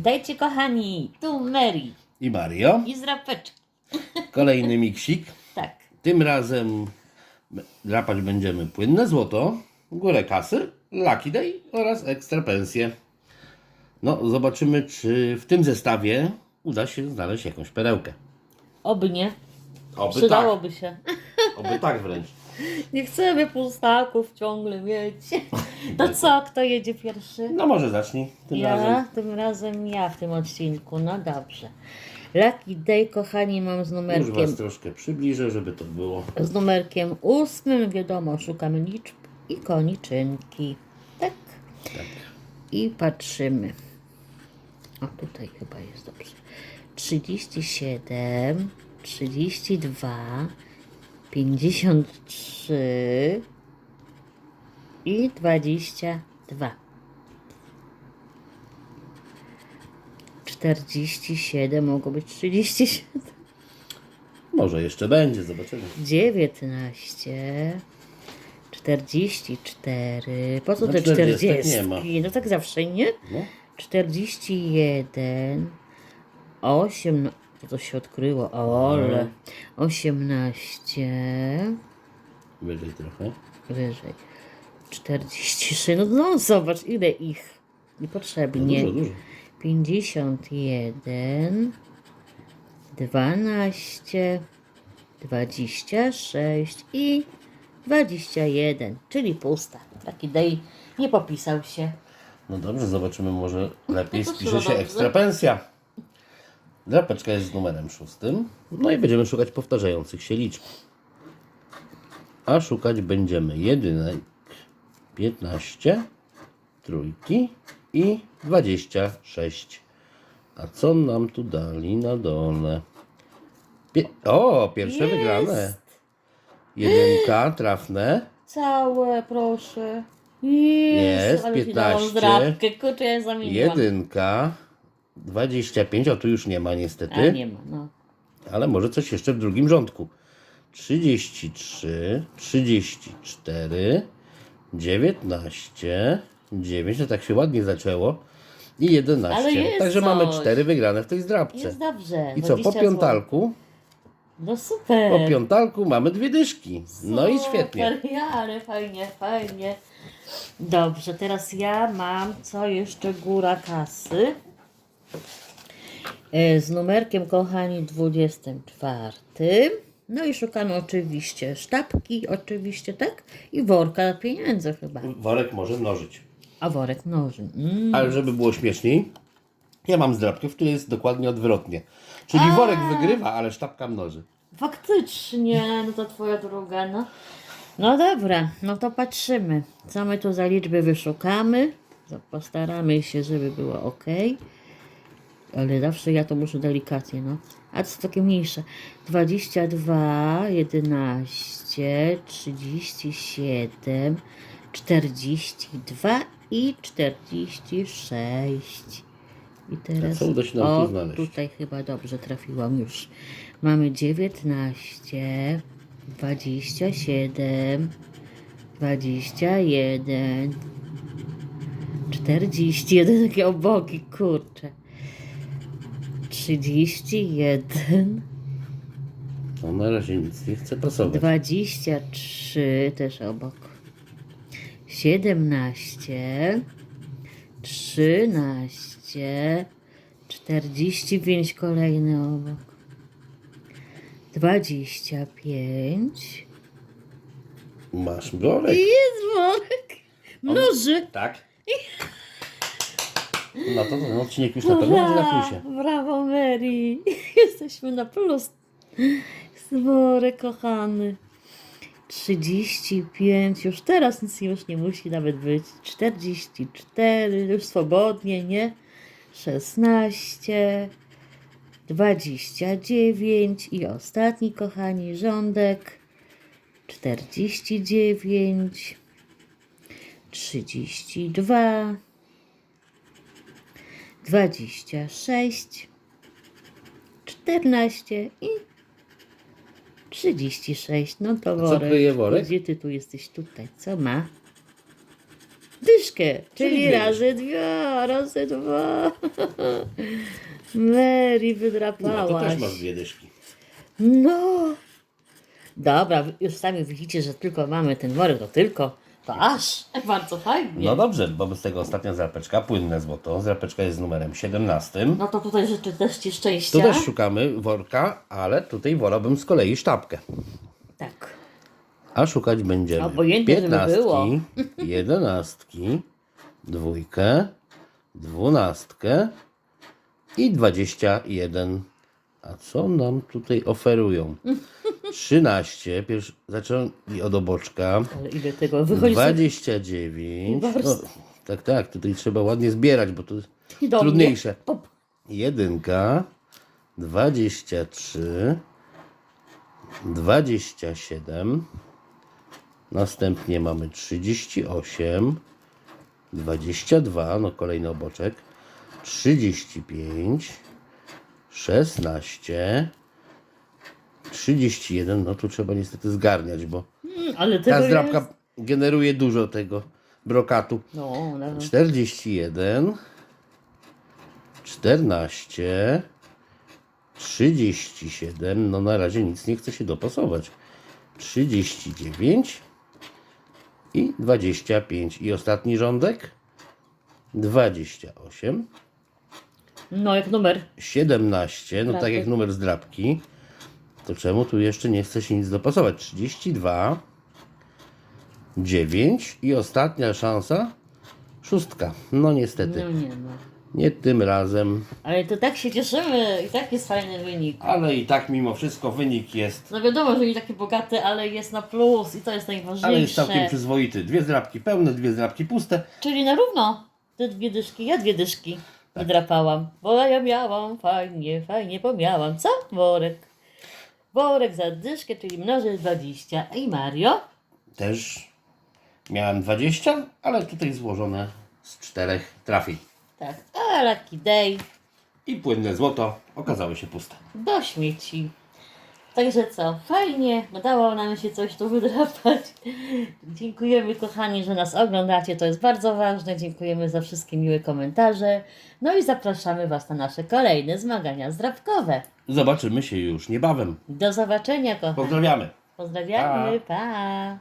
Witajcie kochani, tu Mary I Mario. i z rapeczki. Kolejny miksik. Tak, Tym razem drapać będziemy płynne złoto, górę kasy, Lucky Day oraz ekstra pensję. No, zobaczymy, czy w tym zestawie uda się znaleźć jakąś perełkę. oby nie, Oby przydałoby się. tak. Oby tak wręcz. Nie chcemy pustaków ciągle mieć. To co, kto jedzie pierwszy? No może zacznij tym ja, razem. tym razem ja w tym odcinku, no dobrze. Lucky Day, kochani, mam z Już numerkiem, Was troszkę przybliżę, żeby to było. z numerkiem ósmym, wiadomo, szukamy liczb i koniczynki. Tak. Tak. I patrzymy. O, tutaj chyba jest dobrze. 37, 32, 53 i 22. 47, mogło być 37. Może jeszcze będzie, zobaczymy. 19, 44. Po co No te 40 40? nie ma. No tak zawsze, nie? No. 41, 8, to, to się odkryło, o, ale 18, Wyżej trochę. wyżej, 46, no, no zobacz ile ich No, niepotrzebnie, dużo, dużo. 51, 12, 26 i 21, czyli pusta. Taki dej nie popisał się. No dobrze, zobaczymy, może lepiej To spisze się ekstra pensja. Drapeczka jest z numerem szóstym. No i będziemy szukać powtarzających się liczb. A szukać będziemy jedynek 15, trójki i 26. A co nam tu dali na dole? Pie o, pierwsze Jest. wygrane. Jedynka, trafne. Całe, proszę. Jezu, Jest, ale ci dałam 15. zdrabkę, kurczę, ja zamieniłam. Jedynka, 25, a tu już nie ma A niestety, nie ma, no. ale może coś jeszcze w drugim rządku. 33, 34, 19, 9, no tak się ładnie zaczęło i 11. Ale jest Także mamy coś. cztery wygrane w tej zdrabce. Jest dobrze. I co, po 20 piątalku? No super. Po piątalku mamy dwie dyszki. No i świetnie. Super, ja, ale fajnie, fajnie. Dobrze, teraz ja mam co jeszcze góra kasy. E, Z numerkiem, kochani, 24. No i szukamy oczywiście sztabki, oczywiście, tak? I worka pieniędzy chyba. Worek może mnożyć. A worek noży. Mm. Ale żeby było śmieszniej, ja mam zdrabkę, w której jest dokładnie odwrotnie. Czyli worek wygrywa, ale sztabka mnoży. Faktycznie, no to twoja druga, no. No dobra, no to patrzymy, co my tu za liczby wyszukamy. Postaramy się, żeby było ok. Ale zawsze ja to muszę delikatnie, no. A to są takie mniejsze. 22, 11, 37, 42 i 46. I teraz. co uda się nam tu o, znaleźć? tutaj chyba dobrze trafiłam już. Mamy 19, 27, 21, 41, takie oboki, kurczę. 31, No na razie nic nie chce pasować. 23, też obok. 17, 13, 45, kolejny obok. 25. Masz worek. Jest worek. Mnoży. Tak. No to ten odcinek już na pewno będzie na plusie. Brawo Mary. Jesteśmy na plus. Worek kochany. 35, już teraz nic już nie musi nawet być. 44, już swobodnie, nie? 16, 29 i ostatni, kochani, rządek. 49, 32, 26, 14 i 36. No to co kryje worek? Gdzie ty tu jesteś? Tutaj. Co ma? dyszkę, czyli, Czyli razy dwa, razy dwa. Mary, No to wydrapałaś. też masz dwie dyszki. No. Dobra, już sami widzicie, że tylko mamy ten worek, to tylko, aż, bardzo fajnie. No dobrze, wobec tego ostatnia zrapeczka, płynne złoto. Zrapeczka jest z numerem 17. No to tutaj życzę też Ci szczęścia. Tu też szukamy worka, ale tutaj wolałbym z kolei sztabkę. Tak. A szukać będziemy Obojętnie, żeby było. jedenastki, dwójkę, dwunastkę i dwadzieścia jeden. A co nam tutaj oferują? 13, pierwszy, zaczęli od oboczka, Ale ile tego wychodzi? sobie 29. No, tak, tak, tutaj trzeba ładnie zbierać, bo to jest do mnie. trudniejsze. Pop. Jedynka, 23, 27, następnie mamy 38, 22, no kolejny oboczek, 35, 16, 31, no tu trzeba niestety zgarniać, bo Mm, Ale tego ta zdrabka jest... generuje dużo tego brokatu. No, no. 41, 14, 37, no na razie nic nie chce się dopasować. 39 i 25. I ostatni rządek 28, no jak numer. 17, no tak jak numer zdrabki. To czemu tu jeszcze nie chce się nic dopasować? 32, 9 i ostatnia szansa szóstka. No niestety. No nie no. Nie tym razem, Ale to tak się cieszymy i tak jest fajny wynik. ale i tak mimo wszystko wynik jest, No wiadomo, że nie taki bogaty, ale jest na plus i to jest najważniejsze. ale jest całkiem przyzwoity. Dwie zdrabki pełne, dwie zdrabki puste. Czyli na równo. Ty dwie dyszki, ja dwie dyszki. Tak. Wydrapałam. Bo ja miałam fajnie, fajnie, bo miałam. Co? Worek. Worek za dyszkę, czyli mnoży 20. I Mario? Też miałem 20, ale tutaj złożone z czterech trafi. Tak. A Lucky Day I płynne złoto okazały się puste. do śmieci. Także co, fajnie, udało nam się coś tu wydrapać. Dziękujemy kochani, że nas oglądacie, to jest bardzo ważne. Dziękujemy za wszystkie miłe komentarze. No i zapraszamy Was na nasze kolejne zmagania zdrapkowe. Zobaczymy się już niebawem. Do zobaczenia kochani. Pozdrawiamy. Pozdrawiamy, pa.